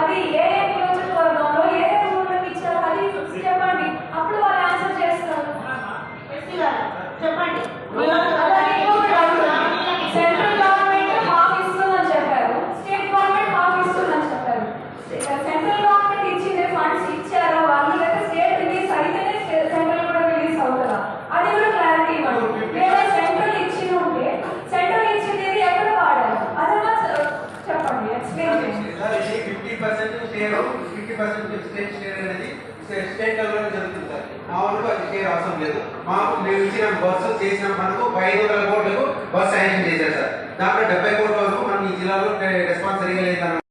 అది ఏ ఫ్యూచర్ నియోజకవర్గంలో ఏ ఏ ఊళ్ళకి ఇచ్చారు అది చెప్పండి. అప్పుడు వాళ్ళు ఆన్సర్ చేస్తారు. చెప్పండి. Fifty percent share fifty percent state అనేది స్టేట్ జరుగుతుంది సార్. మా వాళ్ళకు అది లేదు. మాకు మేము బస్సు చేసిన మనకు ఐదు వందల కోట్లకు బస్సు శాంక్షన్ చేశారు సార్. దాంట్లో డెబ్బై కోట్ల వరకు మనం ఈ జిల్లాలో రెస్పాన్స్ సరిగా లేదన్న